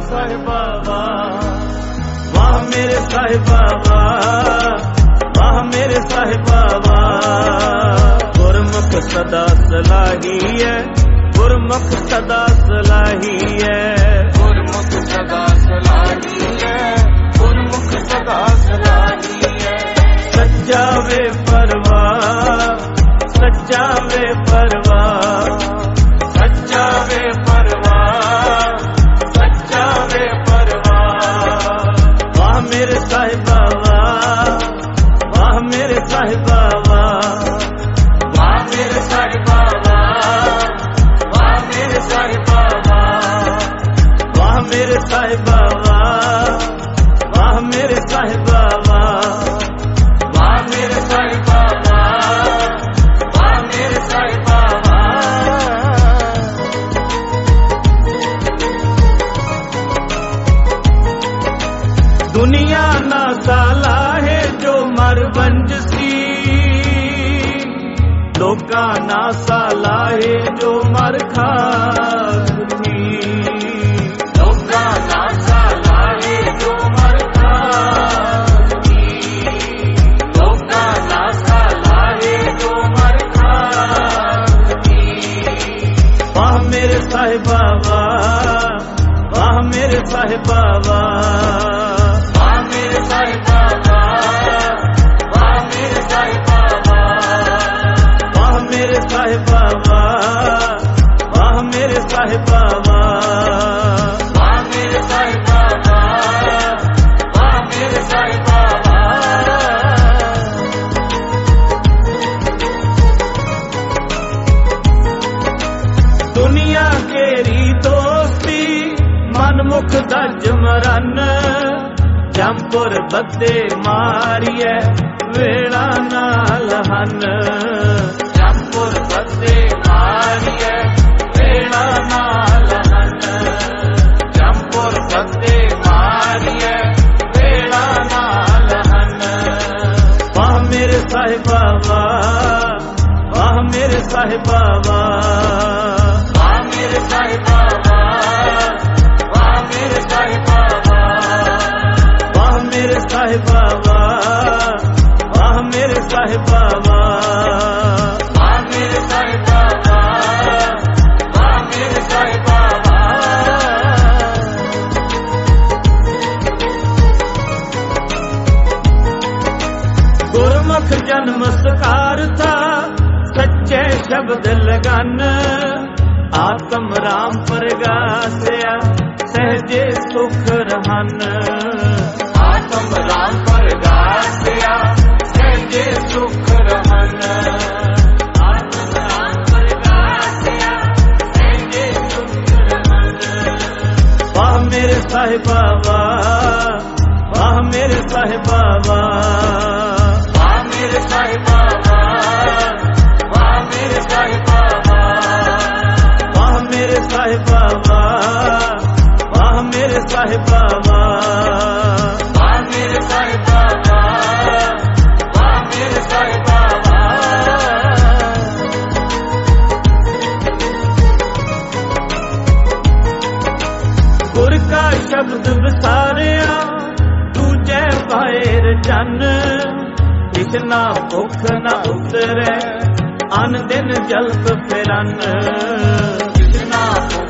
ਸਾਹਿਬਾ ਵਾਹ ਮੇਰੇ ਸਾਹਿਬਾ ਵਾਹ ਮੇਰੇ ਸਾਹਿਬਾ ਗੁਰਮੁਖ ਸਦਾ ਸਲਾਹੀ ਹੈ ਗੁਰਮੁਖ ਸਦਾ ਸਲਾਹੀ ਹੈ ਗੁਰਮੁਖ ਸਦਾ ਸਲਾਹੀ ਹੈ ਗੁਰਮੁਖ ਸਦਾ ਸਲਾਹੀ ਹੈ ਸੱਚਾ ਵੇ ਪਰਵਾਹ ਸੱਚਾ ਵੇ ਪਰਵਾਹ साहिबा वाह मेरे साहिबा वाह मेरे साहिबा वाह मेरे साहिबा वाह मेरे साहिबा वाह मेरे साहिबा वाह दुनिया ना साला है जो मरवंज सी। लोका ना साला है जो मर खा मेरे साहेब बाबा वाह मेरे साहेब बाबा ਦਰਜ ਮਰਨ ਜੰਪੁਰ ਬੱਦੇ ਮਾਰੀਐ, ਵੇਲਾ ਨਾਲ ਹਨ। ਜੰਪੁਰ ਬੱਦੇ ਮਾਰੀਏ ਵੇਲਾ ਨਾਲ ਹਨ। ਜੰਪੁਰ ਬੱਦੇ ਮਾਰੀਏ ਵੇਲਾ ਨਾਲ ਹਨ। ਵਾਹ ਮੇਰੇ ਸਾਹਿਬਾ, ਵਾਹ। ਵਾਹ ਮੇਰੇ ਸਾਹਿਬਾ, ਵਾਹ। ਵਾਹ ਮੇਰੇ ਸਾਹਿਬਾ ਸਾਹਿਬਾਵਾ ਆਹ ਮੇਰੇ ਸਾਹਿਬਾਵਾ ਆਹ ਮੇਰੇ ਸਾਹਿਬਾਵਾ ਆਹ ਮੇਰੇ ਸਾਹਿਬਾਵਾ ਗੁਰਮੁਖ ਜਨਮ ਸਕਾਰਤਾ ਸੱਚੇ ਸ਼ਬਦ ਲਗਨ ਆਤਮ ਰਾਮ ਪਰਗਾਸਿਆ ਸਹਜੇ ਸੁਖ ਰਹਨ साहिबावा वाह मेरे साहिबावा वाह मेरे साहिबावा वाह मेरे साहिबावा वाह मेरे साहिबावा वाह मेरे साहिबावा वाह ਜਗਤ ਵਿਸਾਰਿਆ ਤੂੰ ਜੈ ਪਾਏ ਰਚਨ ਇਤਨਾ ਭੁੱਖ ਨਾ ਉਤਰੇ, ਅਨ ਦਿਨ ਜਲਤ ਫਿਰਨ। ਇਤਨਾ ਭੁੱਖ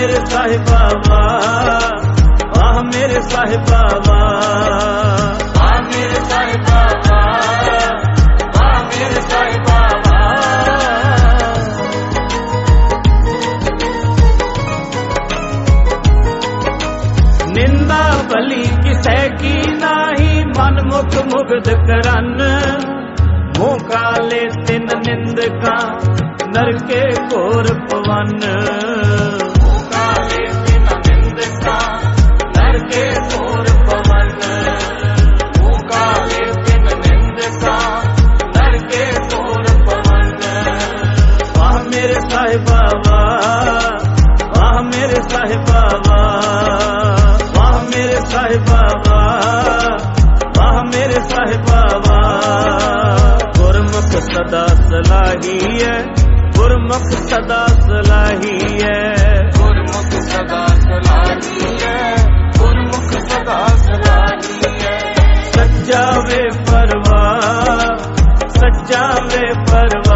मेरे साहिबा वाह मेरे मेरे साहिबा वाह निंदा भली किसे की नाही मन मुख मुग्ध करन। मुँह काले तिन निंद का नरके कोर पवन। ਵਾਹ ਸਾਹਿਬਾ ਵਾਹ ਮੇਰੇ ਸਾਹਿਬਾ ਵਾਹ ਮੇਰੇ ਸਾਹਿਬਾ ਵਾਹ ਮੇਰੇ ਸਾਹਿਬਾ ਗੁਰਮੁਖ ਸਦਾ ਸਲਾਹੀ ਹੈ ਗੁਰਮੁਖ ਸਦਾ ਸਲਾਹੀ ਹੈ ਗੁਰਮੁਖ ਸਦਾ ਸਲਾਹੀ ਹੈ ਗੁਰਮੁਖ ਸਦਾ ਸਲਾਹੀ ਹੈ ਸੱਚਾ ਵੇ ਪਰਵਾ, ਸੱਚਾ ਵੇ ਪਰਵਾਹ